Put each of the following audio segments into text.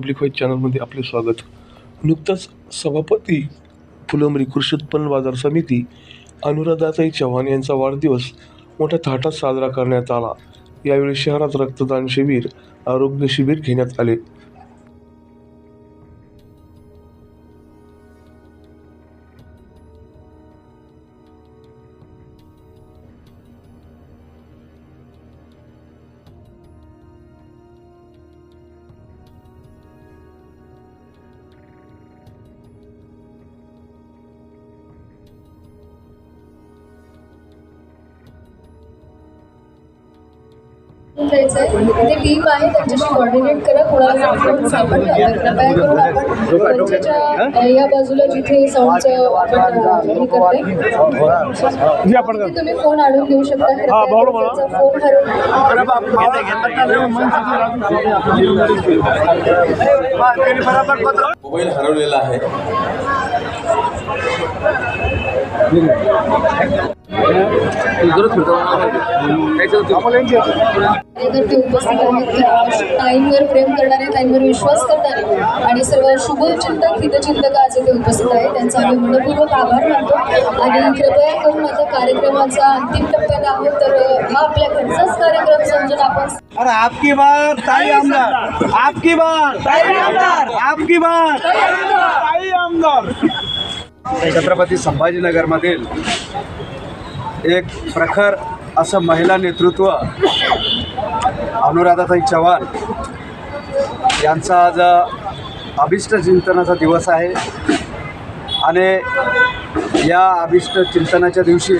Public white चॅनलमध्ये आपले स्वागत. नुकताच सभापती फुलंबरी कृषी उत्पन्न बाजार समिती अनुराधाताई चव्हाण यांचा वाढदिवस मोठ्या थाटात साजरा करण्यात आला. यावेळी शहरात रक्तदान शिबिर आरोग्य शिबिर घेण्यात आले. ते टीम आहे त्यांच्याशी कोऑर्डिनेट करा. कोणाला फोन सापडला तर कृपया करून आपण मंचाच्या अ, या बाजूला जिथे साऊंडचं हे करते. तिथे तुम्ही फोन आणून घेऊ शकता. कृपया फोन हरवला मोबाईल हरवलेला आहे. कार्यकर्ते उपस्थित आहेत ताईंवर प्रेम करणारे ताईंवर विश्वास करणारे आणि सर्व शुभचिंतक हितचिंतक आज इथे उपस्थित आहेत. त्यांचा आम्ही मनपूर्वक आभार मानतो. आणि कृपया करून आता कार्यक्रमाचा अंतिम टप्प्यात आहोत. तर हा आपल्या घरचाच कार्यक्रम समजून आपण अरे आपकी बात ताई आमदार. आपकी बात. ताई आमदार. आपकी बात. ताई आमदार. छत्रपती संभाजीनगरमधील एक प्रखर असं महिला नेतृत्व अनुराधाताई चव्हाण यांचा आज अभिष्ट चिंतनाचा दिवस आहे. आणि या अभिष्ट चिंतनाच्या दिवशी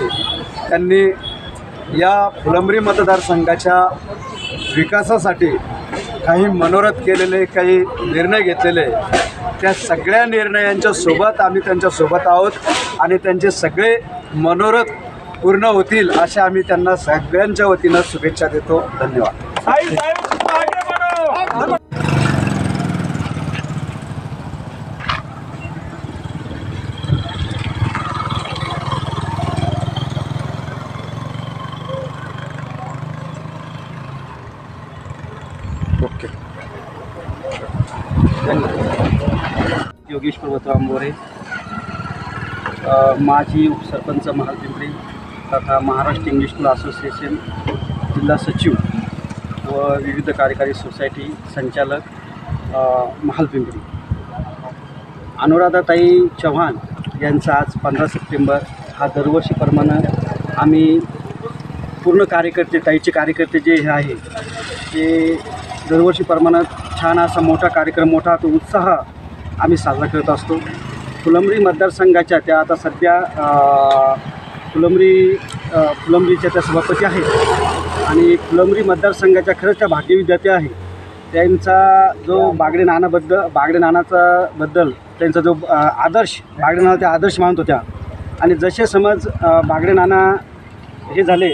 त्यांनी या फुलंब्री मतदारसंघाच्या विकासासाठी काही मनोरथ केलेले काही निर्णय घेतलेले त्या सगळ्या निर्णयांच्या सोबत आम्ही त्यांच्यासोबत आहोत आणि त्यांचे सगळे मनोरथ पूर्ण होतील अशा आम्ही त्यांना सगळ्यांच्या वतीनं शुभेच्छा देतो. धन्यवाद. ओके. योगेश पर्वतराव मोरे माजी उपसरपंच महालपिंपरी तथा महाराष्ट्र इंग्लिश स्कूल असोसिएशन जिल्हा सचिव व विविध कार्यकारी सोसायटी संचालक अ, महालपिंपरी अनुराधाताई चव्हाण यांचा आज पंधरा सप्टेंबर हा दरवर्षीप्रमाणे आम्ही पूर्ण कार्यकर्ते ताईचे कार्यकर्ते जे हे आहे ते दरवर्षीप्रमाणे छान असा मोठा कार्यक्रम मोठा तो उत्साह आम्ही साजरा करत असतो. फुलंब्री मतदारसंघाच्या त्या आता सध्या अ, फुलंब्री फुलंब्रीच्या त्या सभापती आहेत आणि फुलंब्री मतदारसंघाच्या खरंच त्या भाग्य विद्यार्थी आहे त्यांचा जो बागडे नानाबद्दल बागडे नानाचा बद्दल त्यांचा जो आदर्श बागडे नाना त्या आदर्श मानत होत्या. आणि जसे समज बागडे नाना हे झाले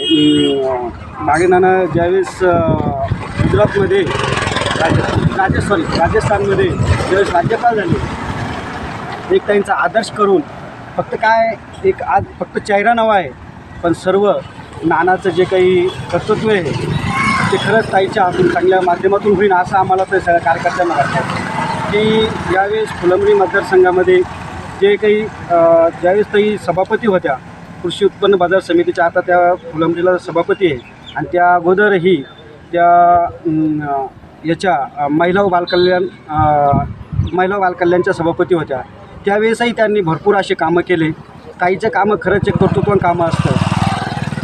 बागडे नाना ज्यावेळेस गुजरातमध्ये राज राज राजस्थानमध्ये ज्यावेळेस राज्यपाल झाले एक त्यांचा आदर्श करून फक्त काय एक आज फक्त चेहरा नवा आहे पण सर्व नानाचं जे काही कर्तृत्व आहे ते खरंच ताईच्या हातून चांगल्या माध्यमातून होईल असं आम्हाला ते सगळ्या कार्यकर्त्यांना वाटतं. की यावेळेस फुलंबरी मतदारसंघामध्ये जे काही ज्यावेळेस ताई सभापती होत्या कृषी उत्पन्न बाजार समितीच्या आता त्या फुलंबरीला सभापती आहे. आणि त्या अगोदरही त्या याच्या महिला व बालकल्याण महिला बालकल्याणच्या सभापती होत्या. त्यावेळेसही त्यांनी भरपूर असे कामं केले. काहीचे कामं खरंच एक कर्तृत्वान कामं असतं.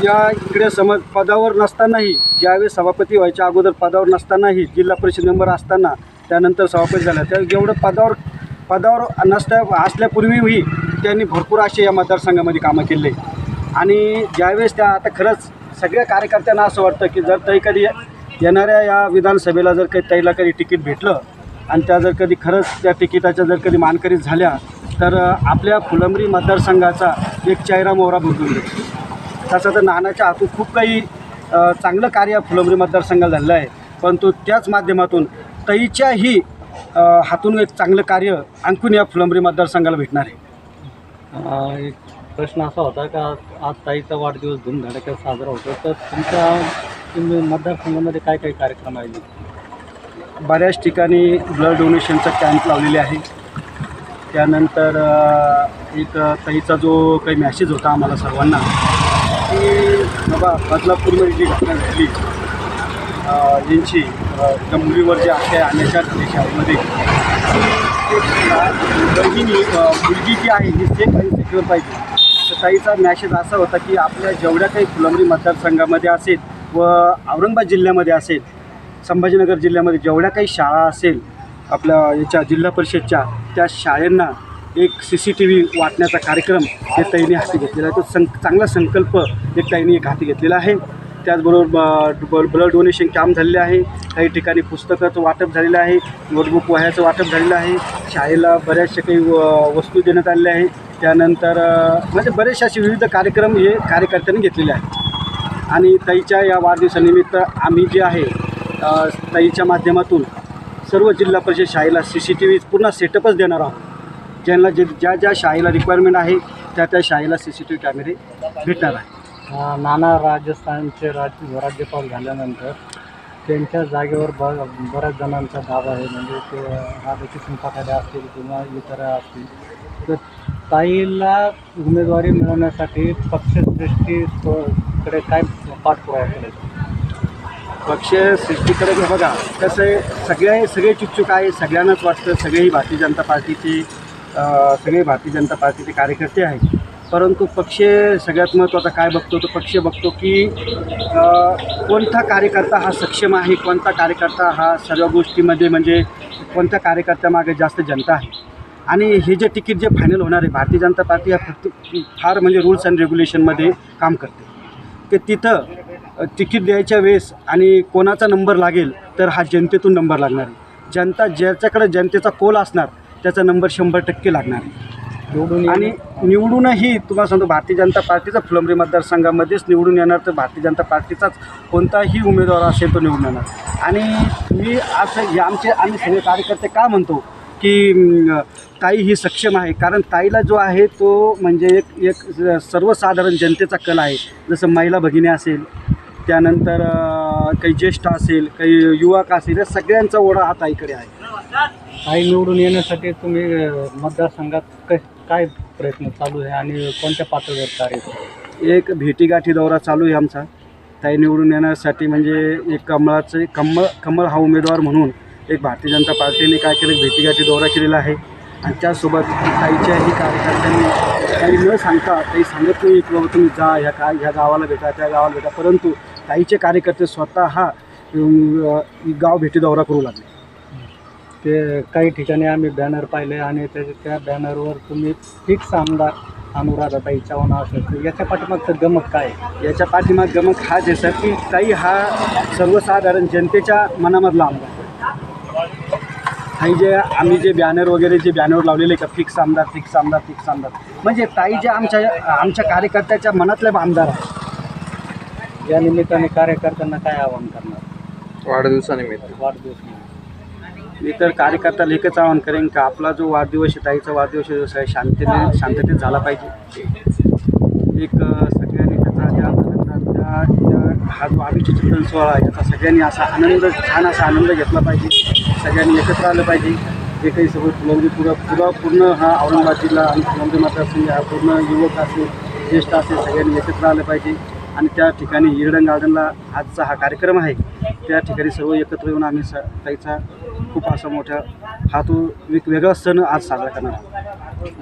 या इकडे समज पदावर नसतानाही ज्यावेळेस सभापती व्हायच्या अगोदर पदावर नसतानाही जिल्हा परिषद मेंबर असताना त्यानंतर सभापती झाल्या. त्या जेवढं पदावर पदावर नसत्या असल्यापूर्वीही त्यांनी भरपूर असे या मतदारसंघामध्ये कामं केले. आणि ज्यावेळेस त्या आता खरंच सगळ्या कार्यकर्त्यांना असं वाटतं की जर तरी कधी येणाऱ्या या विधानसभेला जर काही त्याला कधी तिकीट भेटलं आणि त्या जर कधी खरंच त्या तिकिटाच्या जर कधी मानकरीत झाल्या तर आपल्या फुलंबरी मतदारसंघाचा एक चेहरा मोहरा बदलून देतो. तसं तर नानाच्या हातून खूप काही चांगलं कार्य फुलंबरी मतदारसंघाला झालेलं आहे. परंतु त्याच माध्यमातून ताईच्याही हातून एक चांगलं कार्य आणखून या फुलंबरी मतदारसंघाला भेटणार आहे. एक प्रश्न असा होता का आज ताईचा वाढदिवस धूमधडाक्यात साजरा होतो तर तुमच्या तुम्ही मतदारसंघामध्ये काय काय कार्यक्रम आयोजित बऱ्याच ठिकाणी ब्लड डोनेशनचा कॅम्प लावलेले आहे. त्यानंतर एक ताईचा जो काही मॅसेज होता आम्हाला सर्वांना की बाबा बदलापूरमध्ये जी घटना घडली यांची त्या मुलीवर जे अत्याचार अत्याचार झाले शाळेमध्ये बहिणी मुलगी जी आहे ही सेफ आणि सिक्युअर पाहिजे. तर ताईचा मॅसेज असा होता की आपल्या जेवढ्या काही फुलंबरी मतदारसंघामध्ये असेल व औरंगाबाद जिल्ह्यामध्ये असेल संभाजीनगर जिल्ह्यामध्ये जेवढ्या काही शाळा असेल आपल्या याच्या जिल्हा परिषदच्या त्या शाळांना एक सी सी टी व्ही वाटण्याचा कार्यक्रम हे ताईने हाती घेतलेला आहे. तो सं चांगला संकल्प एक ताईने एक हाती घेतलेला आहे. त्याचबरोबर ब ब्लड डोनेशन कॅम्प झालेले आहे. काही ठिकाणी पुस्तकाचं वाटप झालेलं आहे. नोटबुक वह्याचं वाटप झालेलं आहे. शाळेला बऱ्याचशा काही व- वस्तू देण्यात आलेल्या आहे त्यानंतर म्हणजे बरेचसे असे विविध कार्यक्रम हे कार्यकर्त्यांनी घेतलेले आहेत. आणि ताईच्या या वाढदिवसानिमित्त आम्ही जे आहे ताईच्या माध्यमातून सर्व जिल्हा परिषद शाळेला सी सी टी व्ही पूर्ण सेटअपच देणार आहोत. ज्यांना जे ज्या ज्या शाळेला रिक्वायरमेंट आहे त्या त्या शाळेला सी सी टी व्ही कॅमेरे भेटणार आहे. नाना राजस्थानचे राज राज्यपाल झाल्यानंतर त्यांच्या जागेवर ब बऱ्याच जणांचा दावा आहे. म्हणजे ते राधाकृष्ण पठाडे असतील किंवा इतर असतील. तर ताईला उमेदवारी मिळवण्यासाठी पक्षश्रेष्ठीकडे काय पाठपुरावा करायचा पक्ष सृष्टीकडे बघा कसं आहे सगळे सगळे चुकचुक आहे सगळ्यांनाच वाटतं सगळेही भारतीय जनता पार्टीचे सगळे भारतीय जनता पार्टीचे कार्यकर्ते आहेत. परंतु पक्ष सगळ्यात महत्त्वाचा काय बघतो तो पक्ष बघतो की कोणता कार्यकर्ता हा सक्षम आहे कोणता कार्यकर्ता हा सर्व गोष्टीमध्ये म्हणजे कोणत्या कार्यकर्त्यामागे जास्त जनता आहे? आणि हे जे तिकीट जे फायनल होणार आहे भारतीय जनता पार्टी हा फक्त फार म्हणजे रूल्स अँड रेग्युलेशनमध्ये काम करते. ते तिथं तिकीट द्यायच्या वेळेस आणि कोणाचा नंबर लागेल तर हा जनतेतून नंबर लागणार आहे. जनता ज्याच्याकडे जनतेचा कोल असणार त्याचा नंबर शंभर टक्के लागणार आहे. निवडून आणि निवडूनही तुम्हाला सांगतो भारतीय जनता पार्टीचा फुलंब्री मतदारसंघामध्ये निवडून येणार तर भारतीय जनता पार्टीचाच कोणताही उमेदवार असेल तो निवडून येणार. आणि मी असं हे आमचे आम्ही सगळे कार्यकर्ते का म्हणतो की ताई ही सक्षम आहे. कारण ताईला जो आहे तो म्हणजे एक एक सर्वसाधारण जनतेचा कल आहे. जसं महिला भगिनी असेल त्यानंतर काही ज्येष्ठ असेल काही युवक असेल या सगळ्यांचा ओढा हा ताईकडे आहे. ताई निवडून येण्यासाठी तुम्ही मतदारसंघात क काय प्रयत्न चालू आहे आणि कोणत्या पातळीवर कार्य? एक भेटीगाठी दौरा चालू आहे आमचा. ताई निवडून येण्यासाठी म्हणजे एक कमळाचं कमळ कमळ हा उमेदवार म्हणून एक भारतीय जनता पार्टीने काय केलं भेटीगाठी दौरा केलेला आहे. आणि त्यासोबत काहीच्याही कार्यकर्त्यांनी काही न सांगता काही सांगत नाही की बाबा तुम्ही जा ह्या काय ह्या गावाला भेटा त्या गावाला भेटा. परंतु ताईचे कार्यकर्ते स्वतः हा गाव भेटी दौरा करू लागले. ते काही ठिकाणी आम्ही बॅनर पाहिले आणि त्याच्या त्या बॅनरवर तुम्ही फिक्स आमदार अनुराधाताई चव्हाण असं याच्या पाठीमागचं गमक काय? याच्या पाठीमाग गमक हाच आहे सर की ताई हा सर्वसाधारण जनतेच्या मनामधला आमदार. काही जे आम्ही जे बॅनर वगैरे जे बॅनर लावलेले का फिक्स आमदार फिक्स आमदार फिक्स आमदार. म्हणजे ताई जे आमच्या आमच्या कार्यकर्त्याच्या मनातले आमदार आहे या निमित्ताने कार्यकर्त्यांना काय आवाहन करणार? वाढदिवसानिमित्त. वाढदिवस मी तर कार्यकर्त्याला एकच आवाहन करेन का आपला जो वाढदिवस आहे ताईचा वाढदिवस आहे, जो आहे शांततेने शांततेत झाला पाहिजे. एक सगळ्यांनी त्याचा हा जो चिंतन सोहळा आहे याचा सगळ्यांनी असा आनंद छान असा आनंद घेतला पाहिजे. सगळ्यांनी एकत्र आलं पाहिजे. जे काही सगळं म्हणजे पुरा पुरा पूर्ण हा औरंगाबाद जिल्हा आणि फुलंब्री मतदारसंघ हा पूर्ण युवक असेल ज्येष्ठ असेल सगळ्यांनी एकत्र आलं पाहिजे. आणि त्या ठिकाणी हिरडन गार्डनला आजचा हा कार्यक्रम आहे. त्या ठिकाणी सर्व एकत्र येऊन आम्ही स त्याचा खूप असा मोठा हा तो एक वेगळा सण आज साजरा करणार आहोत.